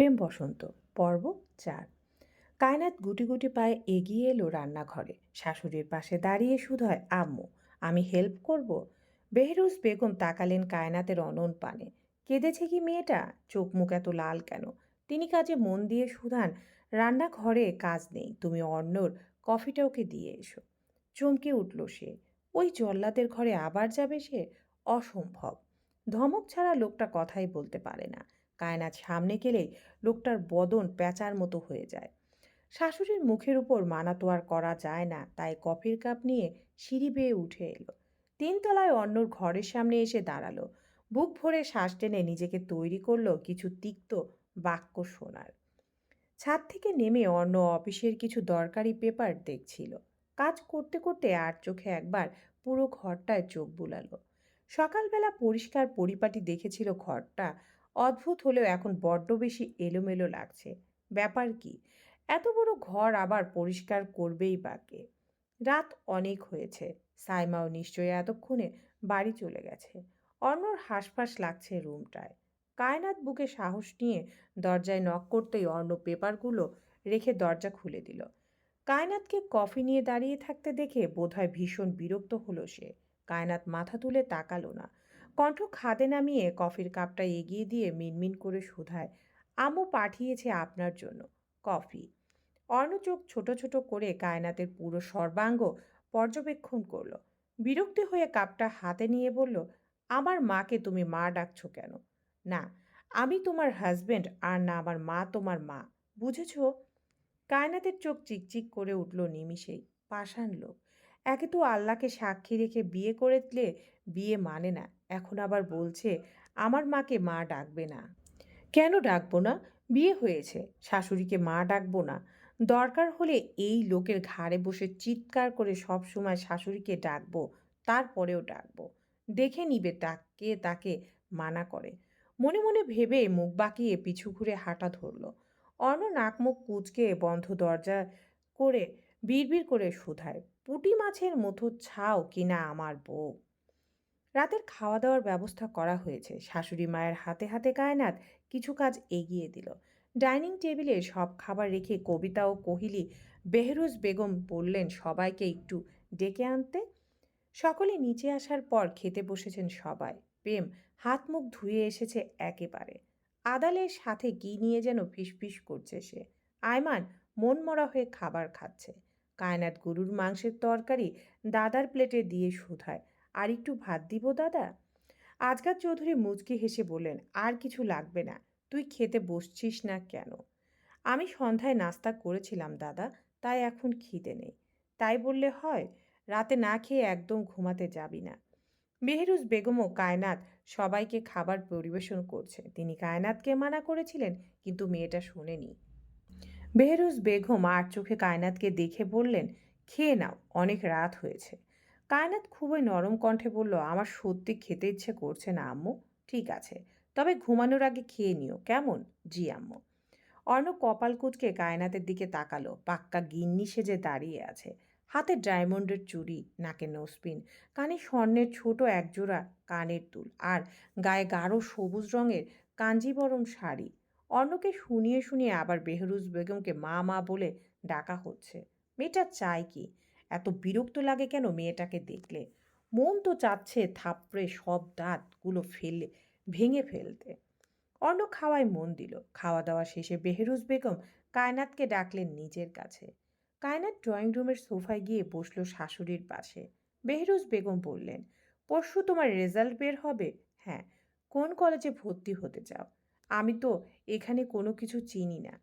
প্রেম বসন্ত, পর্ব চার। কায়নাত গুটি গুটি পায়ে এগিয়ে এলো রান্নাঘরে। শাশুড়ির পাশে দাঁড়িয়ে শুধয় আম্মু, আমি হেল্প করব? বেহরুজ বেগম তাকালেন কায়নাতের অনন পানে। কেঁদেছে কি মেয়েটা? চোখ মুখ এত লাল কেন? তিনি কাজে মন দিয়ে শুধান, রান্নাঘরে কাজ নেই, তুমি অন্যর কফিটা ওকে দিয়ে এসো। চমকে উঠল সে। ওই জল্লাদের ঘরে আবার যাবে সে? অসম্ভব। ধমক ছাড়া লোকটা কথাই বলতে পারে না। কায়নাত সামনে গেলেই লোকটার বদন প্যাঁচার মতো হয়ে যায়। শাশুড়ির মুখের উপর মানা তো আর করা যায় না, তাই কফির কাপ নিয়ে সিঁড়ি বেয়ে উঠে এলো। তিনতলায় অন্যর ঘরের সামনে এসে দাঁড়াল। বুক ভরে শ্বাস টেনে নিজেকে তৈরি করল কিছু তিক্ত বাক্য শোনার। ছাদ থেকে নেমে অন্য অফিসের কিছু দরকারি পেপার দেখছিল। কাজ করতে করতে আর চোখে একবার পুরো ঘরটায় চোখ বুলালো। সকালবেলা পরিষ্কার পরিপাটি দেখেছিল ঘরটা অদ্ভুত হলেও এখন বড্ড বেশি এলোমেলো লাগছে। ব্যাপার কি? এত বড় ঘর আবার পরিষ্কার করবেই বাকে রাত অনেক হয়েছে। সাইমাও নিশ্চয়ই এতক্ষণে বাড়ি চলে গেছে। অর্ণর হাঁসফাঁস লাগছে রুমটায়। কায়নাত বুকে সাহস নিয়ে দরজায় নক করতেই অর্ণ পেপারগুলো রেখে দরজা খুলে দিল। কায়নাতকে কফি নিয়ে দাঁড়িয়ে থাকতে দেখে বোধহয় ভীষণ বিরক্ত হলো সে। কায়নাত মাথা তুলে তাকালো না। কণ্ঠ খাদে নামিয়ে কফির কাপটা এগিয়ে দিয়ে মিনমিন করে শোধায় আমু পাঠিয়েছে আপনার জন্য কফি। অর্ণ চোখ ছোট ছোট করে কায়নাতের পুরো সর্বাঙ্গ পর্যবেক্ষণ করল। বিরক্তি হয়ে কাপটা হাতে নিয়ে বলল, আমার মাকে তুমি মা ডাকছো কেন? না, আমি তোমার হাজবেন্ড আর না আমার মা তোমার মা, বুঝেছ? কায়নাতের চোখ চিকচিক করে উঠল নিমিষেই, পাষাণ লোক। একে তো আল্লাহকে সাক্ষী রেখে বিয়ে করেতলে বিয়ে মানে না। এখন আবার বলছে, আমার মাকে মা ডাকবে না। কেন ডাকবো না? বিয়ে হয়েছে। শাশুড়িকে মা ডাকবো না। দরকার হলে এই লোকের ঘাড়ে বসে চিৎকার করে সব সময় শাশুড়িকে ডাকবো, তারপরেও ডাকবো। দেখে নিবে তাকে তাকে মানা করে। মনে মনে ভেবে মুখ বাঁকিয়ে পিছু ঘুরে হাঁটা ধরল। অর্ণ নাক মুখ কুচকে বন্ধ দরজা করে বিড়বিড় করে শুধায়, পুঁটি মাছের মতো ছাও কিনা আমার বউ। রাতের খাওয়া দাওয়ার ব্যবস্থা করা হয়েছে। শাশুড়ি মায়ের হাতে হাতে কায়নাত কিছু কাজ এগিয়ে দিল। ডাইনিং টেবিলে সব খাবার রেখে কবিতা ও কোহিলি, বেহরুজ বেগম বললেন, সবাইকে একটু ডেকে আনতে? সকলে নিচে আসার পর খেতে বসেছেন সবাই। প্রেম, হাত মুখ ধুয়ে এসেছে একেবারে। আদালের সাথে কি নিয়ে যেন ফিসফিস করছে সে। আয়মান মনমরা হয়ে খাবার খাচ্ছে। কায়নাত গরুর মাংসের তরকারি দাদার প্লেটে দিয়ে শুধায়। আর একটু ভাত দিব, দাদা? আজকার চৌধুরী মুচকি হেসে বললেন, আর কিছু লাগবে না, তুই খেতে বসছিস না কেন? আমি সন্ধ্যায় নাস্তা করেছিলাম, দাদা, তাই এখন খিদে নেই। তাই বললে হয়, রাতে না খেয়ে একদম ঘুমাতে যাবি না। মেহরুজ বেগমও কায়নাত সবাইকে খাবার পরিবেশন করছে। তিনি কায়নাতকে মানা করেছিলেন, কিন্তু মেয়েটা শোনেনি। বেহরুজ বেগম আর চোখে কায়নাতকে দেখে বললেন, খেয়ে নাও, অনেক রাত হয়েছে। কায়নাত খুবই নরম কণ্ঠে বলল, আমার সত্যি খেতে ইচ্ছে করছে না, আম্মু। ঠিক আছে। তবে ঘুমানোর আগে খেয়ে নিও। কেমন? জি, আম্মু। অর্ণ কপাল কুচকে কায়নাতের দিকে তাকালো। পাক্কা গিন্নি সেজে দাঁড়িয়ে আছে। হাতে ডায়মন্ডের চুড়ি, নাকে নোসপিন কানে স্বর্ণের ছোট একজোড়া কানের দুল আর গায়ে গাঢ় সবুজ রঙের কাঞ্জিবরম শাড়ি। অর্ণকে শুনিয়ে শুনিয়ে আবার বেহরুজ বেগমকে মা মা বলে ডাকা হচ্ছে। মেয়েটা চায় কি? এত বিরক্ত লাগে কেন মেয়েটাকে দেখলে? মন তো চাচ্ছে থাপড়ে সব দাঁতগুলো ফেলে, ভেঙে ফেলতে। অন্য খাওয়ায় মন দিল। খাওয়া দাওয়া শেষে বেহরুজ বেগম কায়নাতকে ডাকলেন নিজের কাছে। কায়নাত ড্রয়িং রুমের সোফায় গিয়ে বসল শাশুড়ির পাশে। বেহরুজ বেগম বললেন, পরশু তোমার রেজাল্ট বের হবে? হ্যাঁ। কোন কলেজে ভর্তি হতে চাও? আমি তো এখানে কোনো কিছু চিনি না।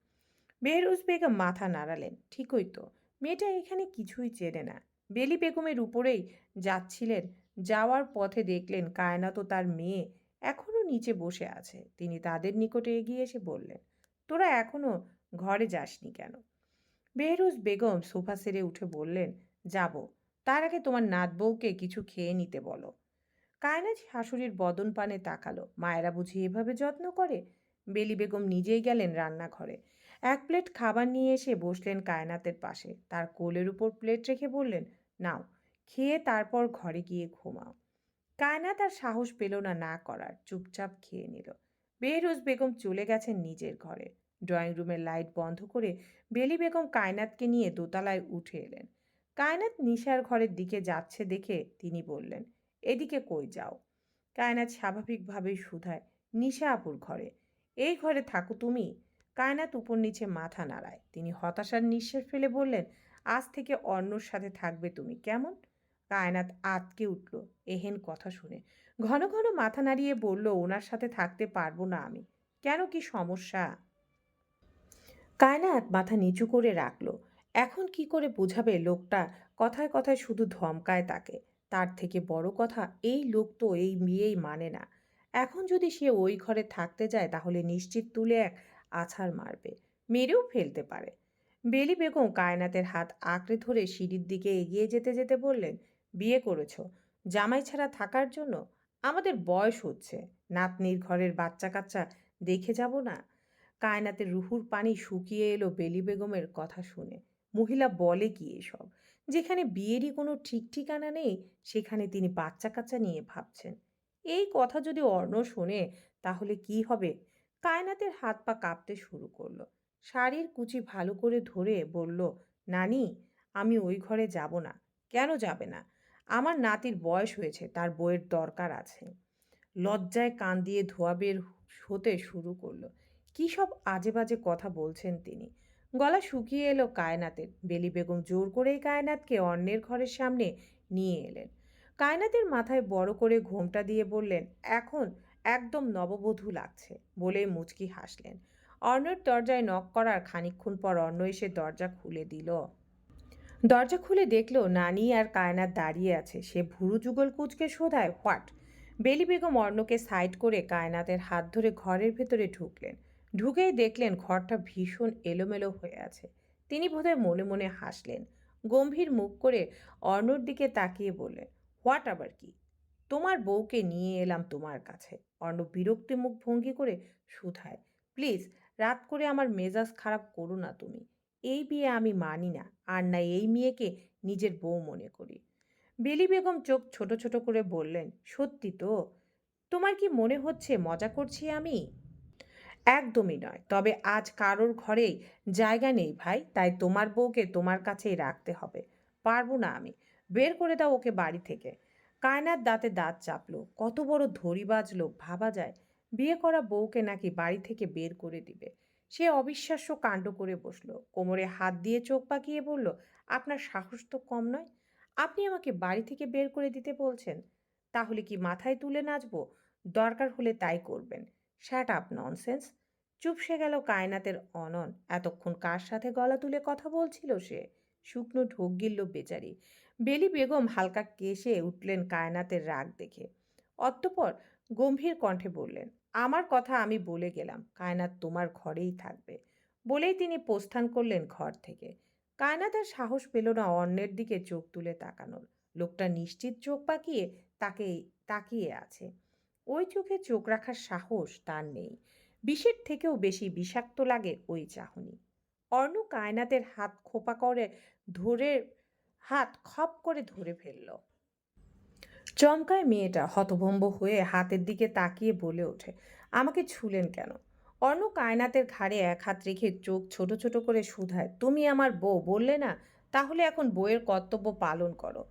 বেহরুজ বেগম মাথা নাড়ালেন, ঠিকই তো। মেয়েটা এখানে কিছুই চেনে না। বেলি বেগমের উপরেই যাচ্ছিলেন, যাওয়ার পথে দেখলেন কায়নাত ও তার মেয়ে এখনও নিচে বসে আছে। তিনি তাদের নিকটে এগিয়ে এসে বললেন, তোরা এখনও ঘরে যাসনি কেন? বেহরুজ বেগম সোফা সেরে উঠে বললেন, যাব, তার আগে তোমার নাত বউকে কিছু খেয়ে নিতে বলো। কায়নাত শাশুড়ির বদন পানে তাকালো, মায়েরা বুঝি এভাবে যত্ন করে? বেলি বেগম নিজেই গেলেন রান্নাঘরে। এক প্লেট খাবার নিয়ে এসে বসলেন কায়নাতের পাশে। তার কোলের উপর প্লেট রেখে বললেন, নাও, খেয়ে তারপর ঘরে গিয়ে ঘুমাও। কায়নাত আর সাহস পেল না না করার, চুপচাপ খেয়ে নিল। বেহরুজ বেগম চলে গেছেন নিজের ঘরে। ড্রয়িং রুমের লাইট বন্ধ করে বেলি বেগম কায়নাতকে নিয়ে দোতলায় উঠে এলেন। কায়নাত নিশার ঘরের দিকে যাচ্ছে দেখে তিনি বললেন, এদিকে কই যাও? কায়নাত স্বাভাবিকভাবেই শুধায়, নিশা আপুর ঘরে। এই ঘরে থাকো তুমি? কায়নাত উপর নিচে মাথা নাড়ায়। তিনি হতাশার নিঃশ্বাস ফেলে বললেন, আজ থেকে অন্যর সাথে থাকবে তুমি, কেমন? কায়নাত আতকে উঠল এহেন কথা শুনে। ঘন ঘন মাথা নাড়িয়ে বলল, ওনার সাথে থাকতে পারব না আমি। কেন কি সমস্যা? কায়নাত মাথা নিচু করে রাখল। এখন কি করে বোঝাবে লোকটা? কথায় কথায় শুধু ধমকায় তাকে। তার থেকে বড় কথা, এই লোক তো এই মেয়েই মানে না। এখন যদি সে ওই ঘরে থাকতে যায়, তাহলে নিশ্চিত তুলে এক আছাড় মারবে, মেরেও ফেলতে পারে। বেলি বেগম কায়নাতের হাত আঁকড়ে ধরে সিঁড়ির দিকে এগিয়ে যেতে যেতে বললেন, বিয়ে করেছ, জামাই ছাড়া থাকার জন্য আমাদের বয়স হচ্ছে, নাতনির ঘরের বাচ্চা কাচ্চা দেখে যাব না? কায়নাতের রুহুর পানি শুকিয়ে এলো বেলি বেগমের কথা শুনে। মহিলা বলে কি এসব? যেখানে বিয়েরই কোনো ঠিক ঠিকানা নেই, সেখানে তিনি বাচ্চা কাচ্চা নিয়ে ভাবছেন। এই কথা যদি অর্ণ শোনে, তাহলে কি হবে? কায়নাতের হাত পা কাঁপতে শুরু করল। শাড়ির কুচি ভালো করে ধরে বলল, নানি, আমি ওই ঘরে যাব না। কেন যাবে না? আমার নাতির বয়স হয়েছে, তার বইয়ের দরকার আছে। লজ্জায় কান দিয়ে ধোয়া বের হতে শুরু করল। কী সব আজে বাজে কথা বলছেন তিনি। গলা শুকিয়ে এলো কায়নাতের। বেলি বেগম জোর করেই কায়নাতকে অন্যের ঘরের সামনে নিয়ে এলেন। কায়নাতের মাথায় বড় করে ঘোমটা দিয়ে বললেন, এখন একদম নববধূ লাগছে বলে মুচকি হাসলেন। অর্ণর দরজায় নক করার খানিকক্ষণ পর অর্ণ এসে দরজা খুলে দিল। দরজা খুলে দেখল নানি আর কায়নাত দাঁড়িয়ে আছে। সে ভুরু যুগল কুচকে শোধায়, হোয়াট? বেলি বেগম অর্ণকে সাইড করে কায়নাতের হাত ধরে ঘরের ভেতরে ঢুকলেন। ঢুকেই দেখলেন ঘরটা ভীষণ এলোমেলো হয়ে আছে। তিনি বোধহয় মনে মনে হাসলেন। গম্ভীর মুখ করে অর্ণর দিকে তাকিয়ে বললেন, হোয়াট আবার কি? তোমার বউকে নিয়ে এলাম তোমার কাছে। অর্ণ বিরক্তি মুখ ভঙ্গি করে শুধায়, প্লিজ, রাত করে আমার মেজাজ খারাপ করো না তুমি। এই বিয়ে আমি মানি না, আর না এই মেয়েকে নিজের বউ মনে করি। বেলি বেগম চোখ ছোট ছোট করে বললেন, সত্যি তো? তোমার কি মনে হচ্ছে মজা করছি আমি? একদমই নয়, তবে আজ কারোর ঘরেই জায়গা নেই ভাই, তাই তোমার বউকে তোমার কাছেই রাখতে হবে। পারব না আমি। বের করে দাও ওকে বাড়ি থেকে। কায়নার দাঁতে দাঁত চাপলো। কত বড় ধরিবাজ লোক, ভাবা যায়। বিয়ে করা বউকে নাকি বাড়ি থেকে বের করে দিবে। সে অবিশ্বাস্য কাণ্ড করে বসল। কোমরে হাত দিয়ে চোখ পাকিয়ে বলল, আপনার সাহস তো কম নয়। আপনি আমাকে বাড়ি থেকে বের করে দিতে বলছেন। তাহলে কি মাথায় তুলে নাচবো? দরকার হলে তাই করবেন। শ্যাট আপ ননসেন্স চুপসে গেল কায়নাতের অনন। এতক্ষণ কার সাথে গলা তুলে কথা বলছিল সে? শুকনো ঢোক গিলল বেচারি। বেলি বেগম হালকা কেশে উঠলেন কায়নাতের রাগ দেখে। অতঃপর গম্ভীর কণ্ঠে বললেন, আমার কথা আমি বলে গেলাম, কায়নাত তোমার ঘরেই থাকবে। বলেই তিনি প্রস্থান করলেন ঘর থেকে। কায়নাতের সাহস পেল না অন্যের দিকে চোখ তুলে তাকানোর। লোকটা নিশ্চিত চোখ পাকিয়ে তাকে, তাকিয়ে আছে। ওই চোখে চোখ রাখার সাহস তার নেই। বিষের থেকেও বেশি বিষাক্ত লাগে ওই চাহনি। অর্ণ কায়নাতের হাত খোপা করে ধরে, হাত খপ করে ধরে ফেলল। চমকায় মেয়েটা হতভম্ব হয়ে হাতের দিকে তাকিয়ে বলে ওঠে, আমাকে ছুলেন কেন? অর্ণ কায়নাতের ঘাড়ে এক হাত রেখে চোখ ছোট ছোট করে শুধায়। তুমি আমার বউ, বললে না? তাহলে এখন বইয়ের কর্তব্য পালন করো।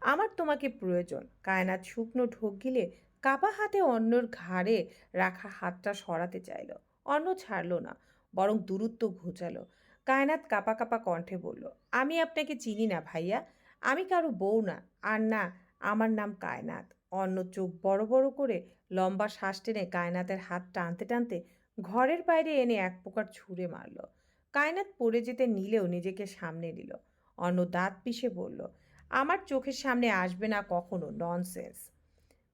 আমার তোমাকে প্রয়োজন। কায়নাত শুকনো ঢোক গিলে কাপা হাতে অন্যর ঘাড়ে রাখা হাতটা সরাতে চাইল। অন্য ছাড়ল না, বরং দূরত্ব ঘুচালো। কায়নাত কাপা কাপা কণ্ঠে বলল, আমি আপনাকে চিনি না ভাইয়া। আমি কারও বউ না। আর না, আমার নাম কায়নাত। অন্য চোখ বড় বড় করে লম্বা শ্বাস টেনে কায়নাতের হাত টানতে টানতে ঘরের বাইরে এনে এক প্রকার ছুঁড়ে মারল। কায়নাত পড়ে যেতে নিলেও নিজেকে সামনে নিল। অন্য দাঁত পিষে বলল, আমার চোখের সামনে আসবে না কখনো, ননসেন্স।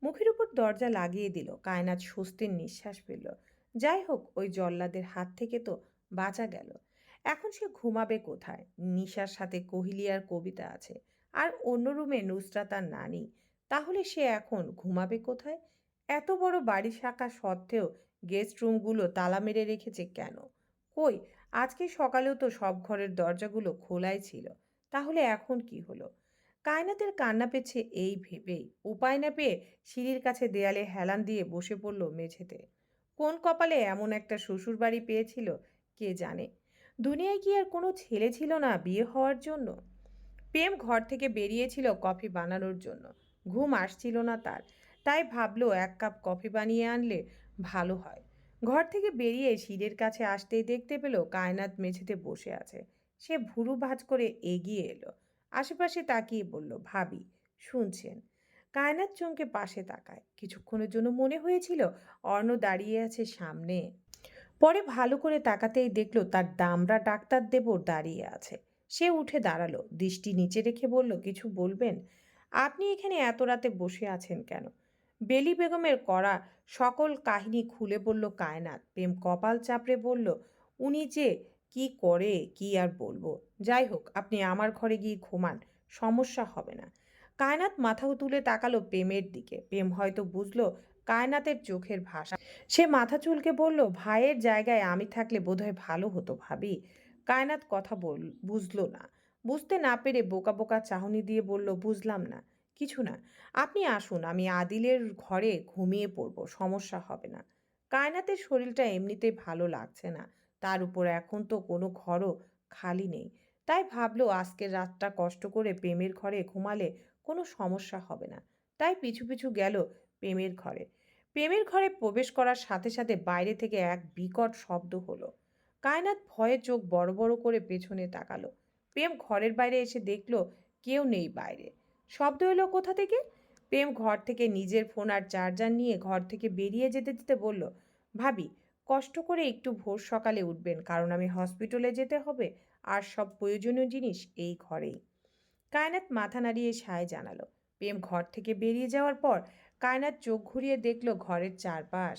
মুখের উপর দরজা লাগিয়ে দিল। কায়নাত স্বস্তির নিঃশ্বাস ফেলল। যাই হোক, ওই জল্লাদের হাত থেকে তো বাঁচা গেল। এখন সে ঘুমাবে কোথায়? নিশার সাথে কোহিলিয়ার কবিতা আছে। আর অন্য রুমে নুসরাত আর নানি। তাহলে সে এখন ঘুমাবে কোথায়? এত বড় বাড়ি শাখা সত্ত্বেও গেস্ট রুমগুলো তালা মেরে রেখেছে কেন? কই, আজকে সকালেও তো সব ঘরের দরজাগুলো খোলাই ছিল। তাহলে এখন কি হলো? কায়নাতের কান্না পেছে এই ভেবেই। উপায় না পেয়ে সিঁড়ির কাছে দেয়ালে হেলান দিয়ে বসে পড়ল মেঝেতে। কোন কপালে এমন একটা শ্বশুর বাড়ি পেয়েছিল কে জানে? দুনিয়ায় কি আর কোনো ছেলে ছিল না বিয়ে হওয়ার জন্য। প্রেম ঘর থেকে বেরিয়েছিল কফি বানানোর জন্য। ঘুম আসছিল না তার। তাই ভাবলো এক কাপ কফি বানিয়ে আনলে ভালো হয়। ঘর থেকে বেরিয়ে শিরের কাছে আসতেই দেখতে পেল কায়নাত মেঝেতে বসে আছে। সে ভুরু ভাঁজ করে এগিয়ে এলো। আশেপাশে তাকিয়ে বলল, ভাবি, শুনছেন? কায়নাত চমকে পাশে তাকায়। কিছুক্ষণের জন্য মনে হয়েছিল অর্ণ দাঁড়িয়ে আছে সামনে। পরে ভালো করে তাকাতেই দেখল তার দামরা ডাক্তার দেবর দাঁড়িয়ে আছে। সে উঠে দাঁড়াল, দৃষ্টি নিচে রেখে বলল, কিছু বলবেন? আপনি এখানে এত রাতে বসে আছেন কেন? বেলি বেগমের করা সকল কাহিনী খুলে বলল কায়নাত প্রেম কপাল চাপড়ে বলল, উনি যে কি করে, কি আর বলব? যাই হোক, আপনি আমার ঘরে গিয়ে ঘুমান, সমস্যা হবে না। কায়নাত মাথা তুলে তাকালো প্রেমের দিকে। প্রেম হয়তো বুঝলো কায়নাতের চোখের ভাষা। সে মাথা চুলকে বলল, ভাইয়ের জায়গায় আমি থাকলে বোধহয় ভালো হতো ভাবি। কায়নাত কথা বল, বুঝলো না। বুঝতে না পেরে বোকা বোকা চাহনি দিয়ে বলল, বুঝলাম না, কিছু না। আপনি আসুন, আমি আদিলের ঘরে ঘুমিয়ে পড়ব, সমস্যা হবে না। কায়নাতের শরীরটা এমনিতেই ভালো লাগছে না। তার উপর এখন তো কোনো ঘরও খালি নেই। তাই ভাবলো, আজকের রাতটা কষ্ট করে প্রেমের ঘরে ঘুমালে কোনো সমস্যা হবে না। তাই পিছু পিছু গেল প্রেমের ঘরে। প্রেমের ঘরে প্রবেশ করার সাথে সাথে বাইরে থেকে এক বিকট শব্দ হলো। কায়নাত ভয়ে চোখ বড় বড় করে পেছনে তাকালো। প্রেম ঘরের বাইরে এসে দেখল কেউ নেই বাইরে। শব্দ এলো কোথা থেকে? প্রেম ঘর থেকে নিজের ফোন আর চার্জার নিয়ে ঘর থেকে বেরিয়ে যেতে যেতে বলল, ভাবি, কষ্ট করে একটু ভোর সকালে উঠবেন, কারণ আমি হসপিটালে যেতে হবে আর সব প্রয়োজনীয় জিনিস এই ঘরেই। কায়নাত মাথা নাড়িয়ে সায় জানালো। প্রেম ঘর থেকে বেরিয়ে যাওয়ার পর কায়নাত চোখ ঘুরিয়ে দেখল ঘরের চারপাশ।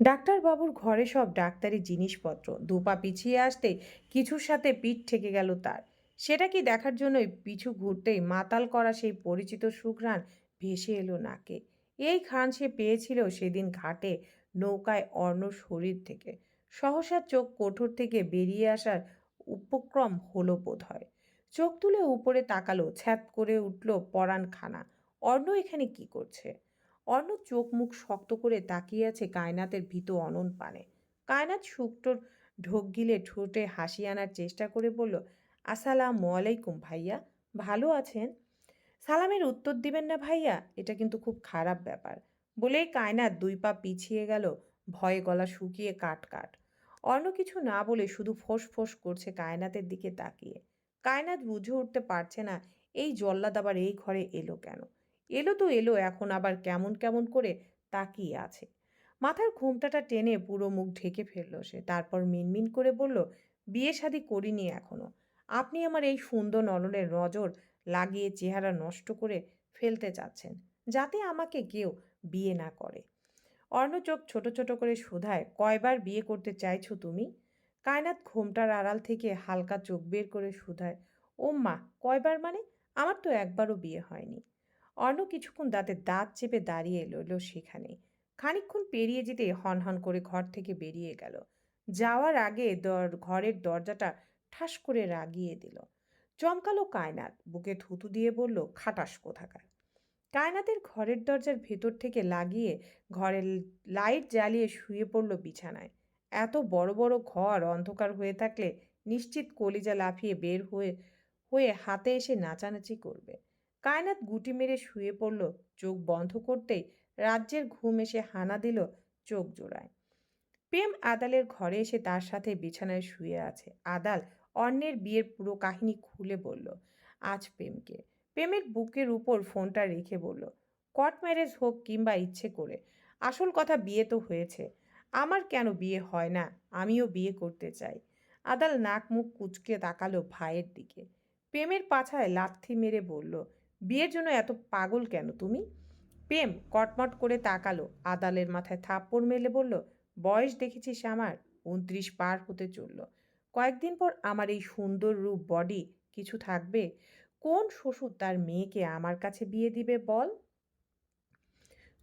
ডাক্তারবাবুর ঘরে সব ডাক্তারি জিনিসপত্র। দুপা পিছিয়ে আসতে কিছুর সাথে পিঠ ঠেকে গেল তার। সেটা কি দেখার জন্যই পিছু ঘুরতেই মাতাল করা সেই পরিচিত সুঘ্রাণ ভেসে এলো নাকে। এই ঘ্রাণ সে পেয়েছিল সেদিন ঘাটে, নৌকায় অর্ণ শরীর থেকে। সহসা চোখ কোঠর থেকে বেরিয়ে আসার উপক্রম হলো বোধ হয় চোখ তুলে উপরে তাকালো, ছ্যাত করে উঠল পরাণ খানা অর্ণ এখানে কি করছে? অর্ণ চোখ মুখ শক্ত করে তাকিয়ে আছে কায়নাতের ভীত অনন পানে। কায়নাত শুকটোর ঢোক গিলে ঠোঁটে হাসি আনার চেষ্টা করে বলল, আসসালাম আলাইকুম ভাইয়া, ভালো আছেন? সালামের উত্তর দিবেন না ভাইয়া, এটা কিন্তু খুব খারাপ ব্যাপার। বলেই কায়নাত দুই পা পিছিয়ে গেল, ভয়ে গলা শুকিয়ে কাট কাট। অন্য কিছু না বলে শুধু ফোঁস ফোঁস করছে কায়নাতের দিকে তাকিয়ে। কায়নাত বুঝে উঠতে পারছে না, এই জল্লাদ আবার এই ঘরে এলো কেন? এলো তো এলো, এখন আবার কেমন কেমন করে তাকিয়ে আছে। মাথার ঘোমটাটা টেনে পুরো মুখ ঢেকে ফেলল সে। তারপর মিনমিন করে বলল, বিয়ে শাদি করিনি এখনও। আপনি আমার এই সুন্দর নলনের নজর লাগিয়ে চেহারা নষ্ট করে ফেলতে চাচ্ছেন, যাতে আমাকে কেউ বিয়ে না করে। অর্ণ চোখ ছোট ছোট করে শোধায় কয়বার বিয়ে করতে চাইছো তুমি? কায়নাত ঘোমটার আড়াল থেকে হালকা চোখ বের করে শুধায় ও মা কয়বার মানে? আমার তো একবারও বিয়ে হয়নি। অর্ণ কিছুক্ষণ দাঁতে দাঁত চেপে দাঁড়িয়ে রইল সেখানে। খানিকক্ষণ পেরিয়ে যেতে হন হন করে ঘর থেকে বেরিয়ে গেল। যাওয়ার আগে দর, ঘরের দরজাটা ঠাস করে রাগিয়ে দিল। চমকালো কায়নাত, বুকে থুতু দিয়ে বলল, খাটাস কোথাকার? কায়নাতের ঘরের দরজার ভেতর থেকে লাগিয়ে ঘরের লাইট জ্বালিয়ে শুয়ে পড়ল বিছানায়। এত বড় বড় ঘর অন্ধকার হয়ে থাকলে নিশ্চিত কলিজা লাফিয়ে বের হয়ে হয়ে হাতে এসে নাচানাচি করবে। কায়নাত গুটি মেরে শুয়ে পড়ল, চোখ বন্ধ করতেই রাজ্যের ঘুম এসে হানা দিল, চোখ জোড়ায়। প্রেম আদালের ঘরে এসে তার সাথে বিছানায় শুয়ে আছে। আদাল অন্যের বিয়ের পুরো কাহিনী খুলে বলল, আজ প্রেমকে। প্রেমের বুকের উপর ফোনটা রেখে বলল কট ম্যারেজ হোক কিংবা ইচ্ছে করে, আসল কথা বিয়ে তো হয়েছে। আমার কেন বিয়ে হয় না? আমিও বিয়ে করতে চাই। আদাল নাক মুখ কুচকে তাকালো ভাইয়ের দিকে। প্রেমের পাছায় লাথি মেরে বলল বিয়ের জন্য এত পাগল কেন তুমি? প্রেম কটমট করে তাকালো, আদালের মাথায় থাপ্পড় মেলে বলল, বয়স দেখেছিস আমার? উনত্রিশ পার হতে চলল। কয়েকদিন পর আমার এই সুন্দর রূপ বডি কিছু থাকবে? কোন শ্বশুর তার মেয়েকে আমার কাছে বিয়ে দিবে বল?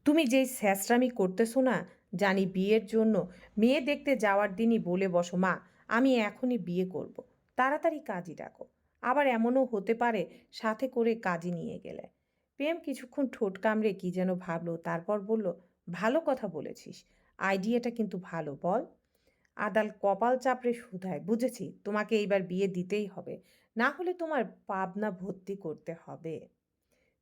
তুমি যেই স্যাঁচরামি করতেছো না, জানি বিয়ের জন্য মেয়ে দেখতে যাওয়ার দিনই বলে বসো মা, আমি এখনই বিয়ে করব। তাড়াতাড়ি কাজই ডাকো। আবার এমনও হতে পারে, সাথে করে কাজী নিয়ে গেলে। প্রেম কিছুক্ষণ ঠোঁট কামড়ে কি যেন ভাবলো, তারপর বলল, ভালো কথা বলেছিস, আইডিয়াটা কিন্তু ভালো, বল। আদাল কপাল চাপড়ে শুধায়, বুঝেছি, তোমাকে এইবার বিয়ে দিতেই হবে, না হলে তোমার পাবনা ভর্তি করতে হবে।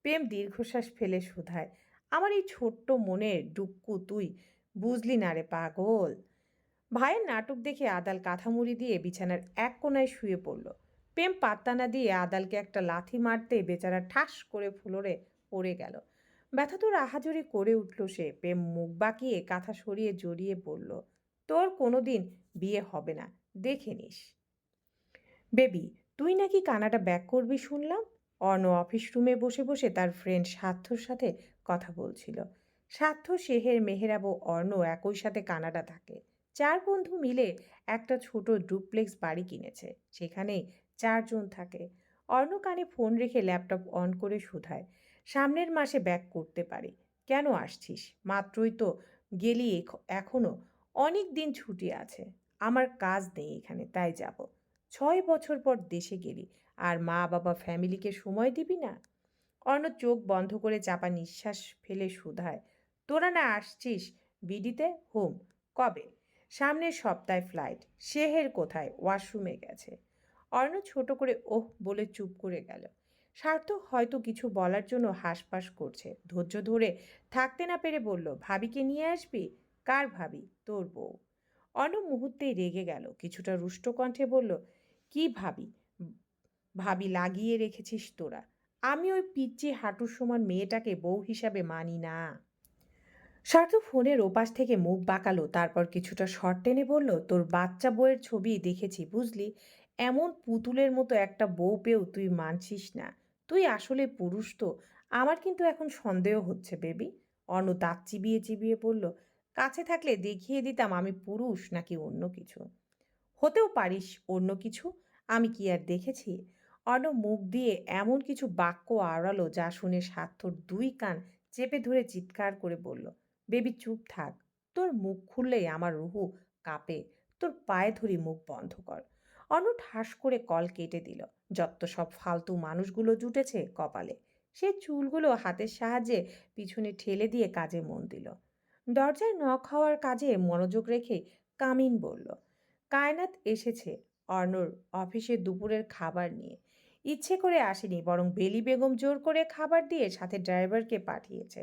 প্রেম দীর্ঘশ্বাস ফেলে শুধায়, আমার এই ছোট্ট মনের ডুক্কু তুই, বুঝলি না রে পাগল? ভাইয়ের নাটক দেখে আদাল কাঁথামুড়ি দিয়ে বিছানার এক কোনায় শুয়ে পড়ল। প্রেম পাত্তা না দিয়ে আদালকে একটা লাথি মারতে বেচারা ঠাস করে ফ্লোরে পড়ে গেল। ব্যথা তোর আহাজরি করে উঠল সে। প্রেম মুখ বাঁকিয়ে কাঁথা সরিয়ে জড়িয়ে পড়ল তোর কোনো দিন বিয়ে হবে না, দেখে নিস। বেবি, তুই নাকি কানাডা ব্যাক করবি শুনলাম? অর্ণ অফিস রুমে বসে বসে তার ফ্রেন্ড সার্থর সাথে কথা বলছিল। সার্থ শেহের, মেহেরাব অর্ণ একই সাথে কানাডা থাকে। চার বন্ধু মিলে একটা ছোট ডুপ্লেক্স বাড়ি কিনেছে। সেখানেই চারজন থাকে। অর্ণ কানে ফোন রেখে ল্যাপটপ অন করে শুধায়। সামনের মাসে ব্যাক করতে পারি। কেন আসছিস? মাত্রই তো গেলি এখ- এখনও। অনেক দিন ছুটি আছে। আমার কাজ নেই এখানে, তাই যাব। ছয় বছর পর দেশে গেলি। আর মা বাবা ফ্যামিলিকে সময় দিবি না? অর্ণ চোখ বন্ধ করে চাপা নিঃশ্বাস ফেলে শুধায়। তোরা না আসছিস বিডিতে? হোম, কবে? সামনের সপ্তাহে ফ্লাইট শেহের কোথায়? ওয়াশরুমে গেছে। অর্ণ ছোট করে ওহ বলে চুপ করে গেল। সার্থক হয়তো কিছু বলার জন্য হাসপাস করছে। ধৈর্য ধরে থাকতে না পেরে বলল, ভাবিকে নিয়ে আসবি? কার ভাবি? তোর বউ? অর্ণ মুহূর্তেই রেগে গেল। কিছুটা রুষ্ট কণ্ঠে বলল, কি ভাবি? ভাবি লাগিয়ে রেখেছিস তোরা। আমি ওই পিচ্চি হাঁটুর সমান মেয়েটাকে বউ হিসাবে মানি না। সার্থ ফোনের ওপাশ থেকে মুখ বাঁকালো, তারপর কিছুটা শর্ট টেনে বলল, তোর বাচ্চা বউয়ের ছবি দেখেছি, বুঝলি? এমন পুতুলের মতো একটা বউ পেয়েও তুই মানছিস না। তুই আসলে পুরুষ তো। আমার কিন্তু এখন সন্দেহ হচ্ছে বেবি। অন্য দাঁত চিবিয়ে চিবিয়ে বলল, কাছে থাকলে দেখিয়ে দিতাম আমি পুরুষ নাকি অন্য কিছু? হতেও পারিস অন্য কিছু। আমি কি আর দেখেছি? অর্ণ মুখ দিয়ে এমন কিছু বাক্য আওড়ালো যা শুনে সার্থর দুই কান চেপে ধরে চিৎকার করে বলল, বেবি, চুপ থাক। তোর মুখ খুললেই আমার রুহু কাঁপে। তোর পায়ে ধরি মুখ বন্ধ কর। অর্ণ ঠাস করে কল কেটে দিল। যত সব ফালতু মানুষগুলো জুটেছে কপালে। সে চুলগুলো হাতের সাহায্যে পিছনে ঠেলে দিয়ে কাজে মন দিল। দরজায় নখ হওয়ার কাজে মনোযোগ রেখে কামিন বলল, কায়নাত এসেছে অর্ণর অফিসে দুপুরের খাবার নিয়ে। ইচ্ছে করে আসেনি, বরং বেলি বেগম জোর করে খাবার দিয়ে সাথে ড্রাইভারকে পাঠিয়েছে।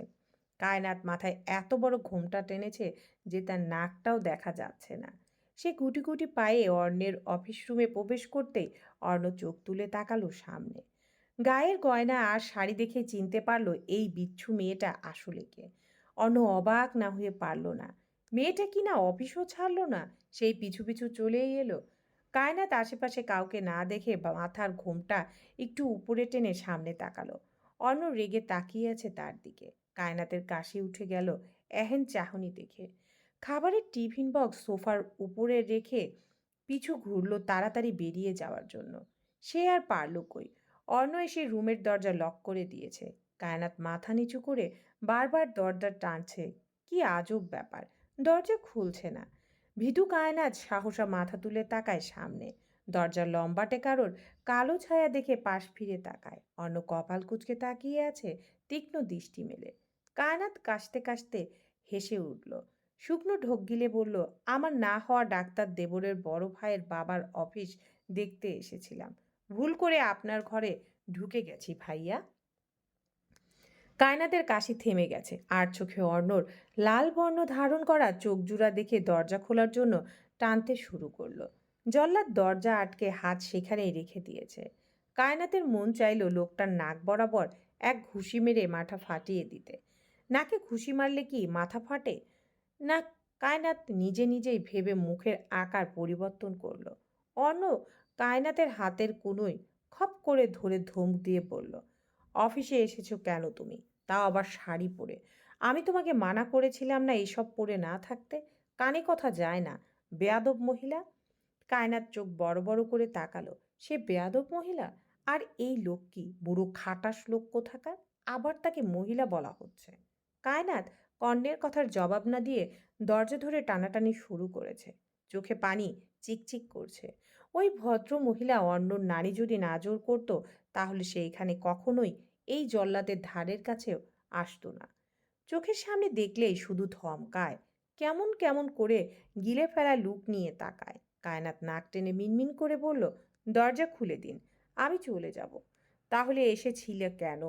কায়নাত মাথায় এত বড় ঘোমটা টেনেছে যে তার নাকটাও দেখা যাচ্ছে না। সে গুটি গুটি পায়ে অর্ণের অফিস রুমে প্রবেশ করতেই অর্ণ চোখ তুলে তাকালো সামনে। গায়ের গয়না আর শাড়ি দেখে চিনতে পারল এই বিচ্ছু মেয়েটা আসলে কে অর্ণ অবাক না হয়ে পারল না। মেয়েটা কি না অফিসও ছাড়লো না? সেই পিছু পিছু চলেই এলো। কায়নাত আশেপাশে কাউকে না দেখে মাথার ঘোমটা একটু উপরে টেনে সামনে তাকালো। অন্য রেগে তাকিয়ে আছে তার দিকে। কায়নাতের কাশি উঠে গেল এহেন চাহনি দেখে। খাবারের টিফিন বক্স সোফার উপরে রেখে পিছু ঘুরলো তাড়াতাড়ি বেরিয়ে যাওয়ার জন্য। সে আর পারল কই? অর্ণ এসে রুমের দরজা লক করে দিয়েছে। কায়নাত মাথা নিচু করে বারবার দরজা টানছে। কি আজব ব্যাপার, দরজা খুলছে না। ভিতু কায়নাত সাহসা মাথা তুলে তাকায় সামনে। দরজার লম্বাটে কারোর কালো ছায়া দেখে পাশ ফিরে তাকায়। অন্য কপাল কুচকে তাকিয়ে আছে তীক্ষ্ণ দৃষ্টি মেলে। কায়নাত কাশতে কাশতে হেসে উঠল। শুকনো ঢোক গিলে বলল, আমার না হওয়া ডাক্তার দেবরের বড় ভাইয়ের বাবার অফিস দেখতে এসেছিলাম। ভুল করে আপনার ঘরে ঢুকে গেছি ভাইয়া। কায়নাতের কাশি থেমে গেছে। আর চোখে অর্ণর লাল বর্ণ ধারণ করা চোখ জোড়া দেখে দরজা খোলার জন্য টানতে শুরু করল। জল্লাদ দরজা আটকে হাত সেখানেই রেখে দিয়েছে। কায়নাতের মন চাইল লোকটার নাক বরাবর এক ঘুষি মেরে মাথা ফাটিয়ে দিতে। নাকে ঘুষি মারলে কি মাথা ফাটে? না কায়নাত নিজে নিজেই ভেবে মুখের আকার পরিবর্তন করল। অর্ণ কায়নাতের হাতের কুনোই খপ করে ধরে ধমক দিয়ে বলল, অফিসে এসেছ কেন তুমি? তাও আবার শাড়ি পরে। আমি তোমাকে মানা করেছিলাম না এসব পরে না থাকতে। কানে কথা যায় না। বেয়াদব মহিলা? কায়নার চোখ বড় বড় করে তাকালো। সে বেয়াদব মহিলা? আর এই লোক কি? বুড়ো খাটাস লোক কোথাকার? আবার তাকে মহিলা বলা হচ্ছে? কায়নাত কর্ণের কথার জবাব না দিয়ে দরজা ধরে টানাটানি শুরু করেছে। চোখে পানি চিকচিক করছে। ওই ভদ্র মহিলা অন্য নারী যদি না জোর করতো, তাহলে সে এখানে কখনোই এই জল্লাদের ধারের কাছেও আসতো না। চোখের সামনে দেখলেই শুধু ধমকায়, কেমন কেমন করে গিলে ফেলা লুক নিয়ে তাকায়। কায়নাত নাক টেনে মিনমিন করে বলল, দরজা খুলে দিন, আমি চলে যাব। তাহলে এসেছিলে কেন?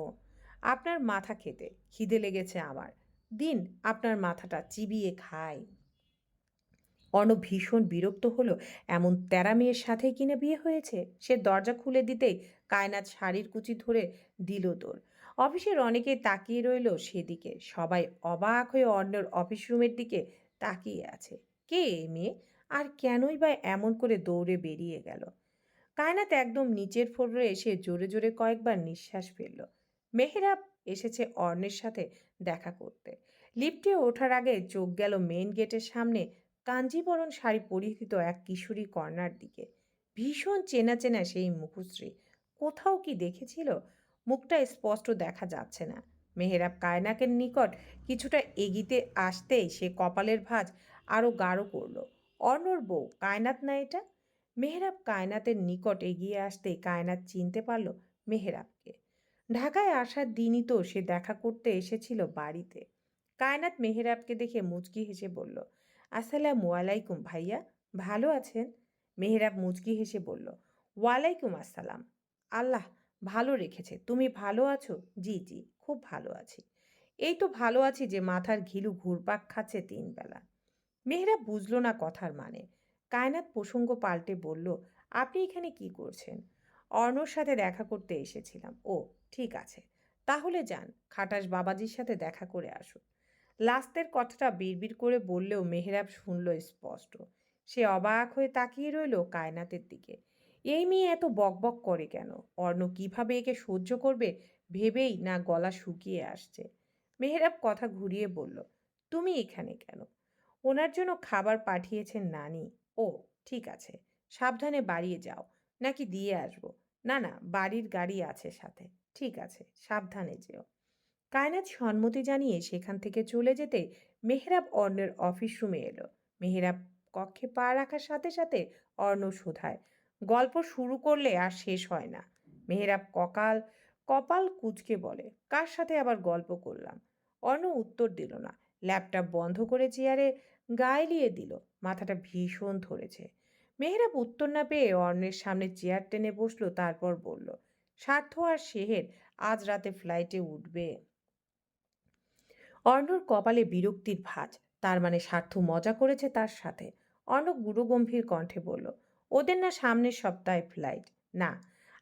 আপনার মাথা খেতে, খিদে লেগেছে আমার। দিন আপনার মাথাটা চিবিয়ে খায়। অর্ণব ভীষণ বিরক্ত হলো, এমন তেরা মেয়ের সাথে কিনা বিয়ে হয়েছে? সে দরজা খুলে দিতেই কায়নাত শাড়ির কুচি ধরে দিল তোর। অফিসের অনেকে তাকিয়ে রইল সেদিকে। সবাই অবাক হয়ে অর্ণর অফিস রুমের দিকে তাকিয়ে আছে। কে এ মেয়ে? আর কেনই বা এমন করে দৌড়ে বেরিয়ে গেল? কায়নাত একদম নিচের ফ্লোরে এসে জোরে জোরে কয়েকবার নিঃশ্বাস ফেলল। মেহেরাব এসেছে অর্ণের সাথে দেখা করতে। লিফটে ওঠার আগে চোখ গেল মেইন গেটের সামনে কাঞ্জিবরণ শাড়ি পরিহিত এক কিশোরী কর্নার দিকে। ভীষণ চেনা চেনা সেই মুখশ্রী। কোথাও কি দেখেছিল? মুখটা স্পষ্ট দেখা যাচ্ছে না। মেহেরাব কায়নাকের নিকট কিছুটা এগিতে আসতেই সে কপালের ভাঁজ আরও গাঢ় করল। অর্ণর বউ, কায়নাত না এটা? মেহেরাব কায়নাতের নিকট এগিয়ে আসতেই কায়নাত চিনতে পারল মেহেরাবকে। ঢাকায় আসার দিনই তো সে দেখা করতে এসেছিল বাড়িতে। কায়নাত মেহেরাবকে দেখে মুচকি হেসে বলল, আসসালামু আলাইকুম ভাইয়া, ভালো আছেন? মেহেরাব মুচকি হেসে বলল, ওয়ালাইকুম আসসালাম। আল্লাহ ভালো রেখেছে, তুমি ভালো আছো? জি জি, খুব ভালো আছি। এই তো ভালো আছি যে মাথার ঘিলু ঘুরপাক খাচ্ছে তিন বেলা মেহেরাব বুঝলো না কথার মানে। কায়নাত প্রসঙ্গ পাল্টে বলল, আপনি এখানে কি করছেন? অর্ণর সাথে দেখা করতে এসেছিলাম। ও, ঠিক আছে। তাহলে যান, খাটাস বাবাজির সাথে দেখা করে আসুন। লাস্টের কথাটা বিড়বিড় করে বললেও মেহেরাব শুনল স্পষ্ট। সে অবাক হয়ে তাকিয়ে রইল কায়নাতের দিকে। এই মেয়ে এত বকবক করে কেন? অর্ণ কীভাবে একে সহ্য করবে ভেবেই না গলা শুকিয়ে আসছে। মেহেরাব কথা ঘুরিয়ে বলল, তুমি এখানে কেন? ওনার জন্য খাবার পাঠিয়েছেন নানি। ও, ঠিক আছে, সাবধানে বাড়িয়ে যাও, নাকি দিয়ে আসব। না না, বাড়ির গাড়ি আছে সাথে। ঠিক আছে, সাবধানে যেও। কায়নাত সম্মতি জানিয়ে সেখান থেকে চলে যেতে মেহরাব অর্ণের অফিস রুমে এলো। মেহরাব কক্ষে পা রাখার সাথে সাথে অর্ণ শোধায়। গল্প শুরু করলে আর শেষ হয় না। মেহরাব ককাল, কপাল কুচকে বলে, কার সাথে আবার গল্প করলাম? অর্ণ উত্তর দিল না। ল্যাপটপ বন্ধ করে চেয়ারে গায়ে লিয়ে দিল। মাথাটা ভীষণ ধরেছে। মেহরাব উত্তর না পেয়ে অর্ণের সামনে চেয়ার টেনে বসল, তারপর বলল স্বার্থ আর শেহের আজ রাতে ফ্লাইটে উঠবে। অর্ণর কপালে বিরক্তির ভাঁজ, তার মানে স্বার্থ মজা করেছে তার সাথে। অর্ণব গুরুগম্ভীর কণ্ঠে বলল, ওদের না সামনের সপ্তাহে ফ্লাইট না,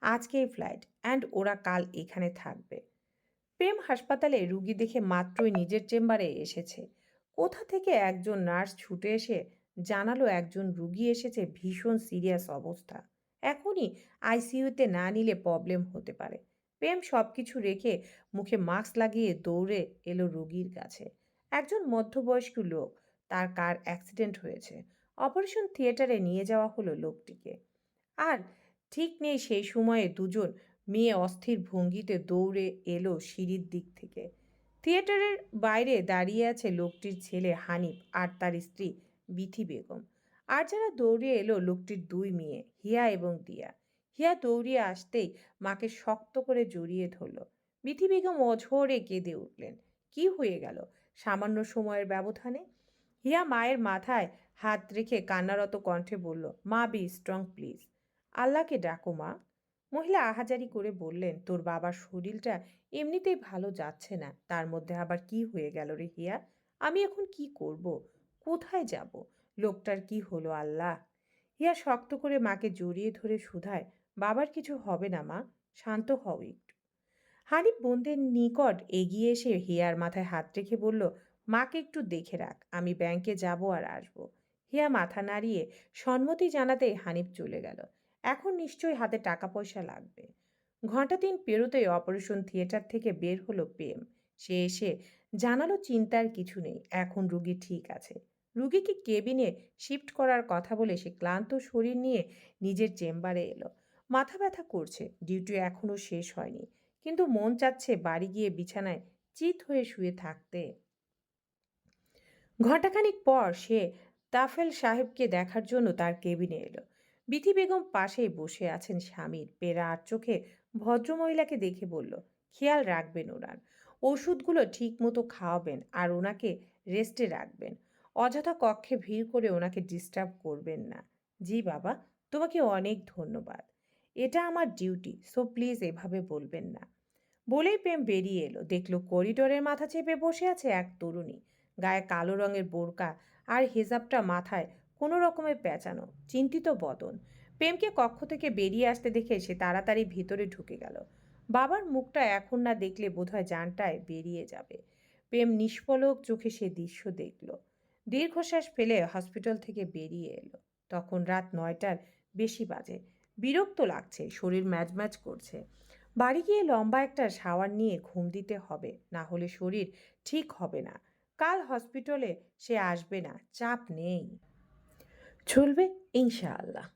আজকেই ফ্লাইট অ্যান্ড ওরা কাল এখানে থাকবে। প্রেম হাসপাতালে রুগী দেখে মাত্রই নিজের চেম্বারে এসেছে। কোথা থেকে একজন নার্স ছুটে এসে জানালো একজন রুগী এসেছে ভীষণ সিরিয়াস অবস্থা। এখনই আইসিইউতে না নিলে প্রবলেম হতে পারে। প্রেম সব কিছু রেখে মুখে মাস্ক লাগিয়ে দৌড়ে এলো রোগীর কাছে। একজন মধ্যবয়স্ক লোক, তার কার অ্যাক্সিডেন্ট হয়েছে। অপারেশন থিয়েটারে নিয়ে যাওয়া হলো লোকটিকে। আর ঠিক নেই সেই সময়ে দুজন মেয়ে অস্থির ভঙ্গিতে দৌড়ে এলো সিঁড়ির দিক থেকে। থিয়েটারের বাইরে দাঁড়িয়ে আছে লোকটির ছেলে হানিফ আর তার স্ত্রী বিথি বেগম। আর যারা দৌড়ে এলো লোকটির দুই মেয়ে, হিয়া এবং দিয়া। হিয়া দৌড়িয়ে আসতেই মাকে শক্ত করে জড়িয়ে ধরল। বিথি বেগম অঝরে কেঁদে উঠলেন, কি হয়ে গেল? সামান্য সময়ের ব্যবধানে? হিয়া মায়ের মাথায় হাত রেখে কান্নারত কণ্ঠে বলল, মা বি স্ট্রং প্লিজ আল্লাহকে ডাকো, মা। মহিলা আহাজারি করে বললেন, তোর বাবার শরীরটা এমনিতেই ভালো যাচ্ছে না। তার মধ্যে আবার কি হয়ে গেল রে হিয়া? আমি এখন কি করব? কোথায় যাব? লোকটার কি হলো আল্লাহ? হিয়া শক্ত করে মাকে জড়িয়ে ধরে শুধায়, বাবার কিছু হবে না মা, শান্ত হও একটু। হানিফ বোনদের নিকট এগিয়ে এসে হিয়ার মাথায় হাত রেখে বলল, মাকে একটু দেখে রাখ, আমি ব্যাংকে যাব আর আসব। হিয়া মাথা নাড়িয়ে সম্মতি জানাতে হানিফ চলে গেল। এখন নিশ্চয়ই হাতে টাকা পয়সা লাগবে। ঘণ্টা তিন পেরোতেই অপারেশন থিয়েটার থেকে বের হলো প্রেম। সে এসে জানালো, চিন্তার কিছু নেই, এখন রুগী ঠিক আছে। রুগীকে কেবিনে শিফট করার কথা বলে সে ক্লান্ত শরীর নিয়ে নিজের চেম্বারে এলো। মাথা ব্যথা করছে, ডিউটি এখনও শেষ হয়নি, কিন্তু মন চাচ্ছে বাড়ি গিয়ে বিছানায় চিত হয়ে শুয়ে থাকতে। ঘণ্টাখানিক পর সে তাফেল সাহেবকে দেখার জন্য তার কেবিনে এলো। বিথি বেগম পাশেই বসে আছেন স্বামীর। পেরা আর চোখে ভদ্রমহিলাকে দেখে বলল, খেয়াল রাখবেন ওনার। ওষুধগুলো ঠিক মতো খাওয়াবেন আর ওনাকে রেস্টে রাখবেন। অযথা কক্ষে ভিড় করে ওনাকে ডিস্টার্ব করবেন না। জি বাবা, তোমাকে অনেক ধন্যবাদ। এটা আমার ডিউটি সো প্লিজ এভাবে বলবেন না। বলেই প্রেম বেরিয়ে এলো। দেখল করিডোরের মাথা চেপে বসে আছে এক তরুণী। গায়ে কালো রঙের বোরকা আর হিজাবটা মাথায় কোনো রকমের পেঁচানো, চিন্তিত বদন। প্রেমকে কক্ষ থেকে বেরিয়ে আসতে দেখে সে তাড়াতাড়ি ভিতরে ঢুকে গেল। বাবার মুখটা এখন না দেখলে বোধহয় জানটায় বেরিয়ে যাবে। প্রেম নিষ্ফলক চোখে সে দৃশ্য দেখল। দীর্ঘশ্বাস ফেলে হসপিটাল থেকে বেরিয়ে এলো। তখন রাত নয়টার বেশি বাজে। বিরক্ত লাগছে, শরীর ম্যাজ ম্যাজ করছে। বাড়ি গিয়ে লম্বা একটা শাওয়ার নিয়ে ঘুম দিতে হবে, না হলে শরীর ঠিক হবে না। কাল হসপিটালে সে আসবে না, চাপ নেই। চলবে ইনশাআল্লাহ।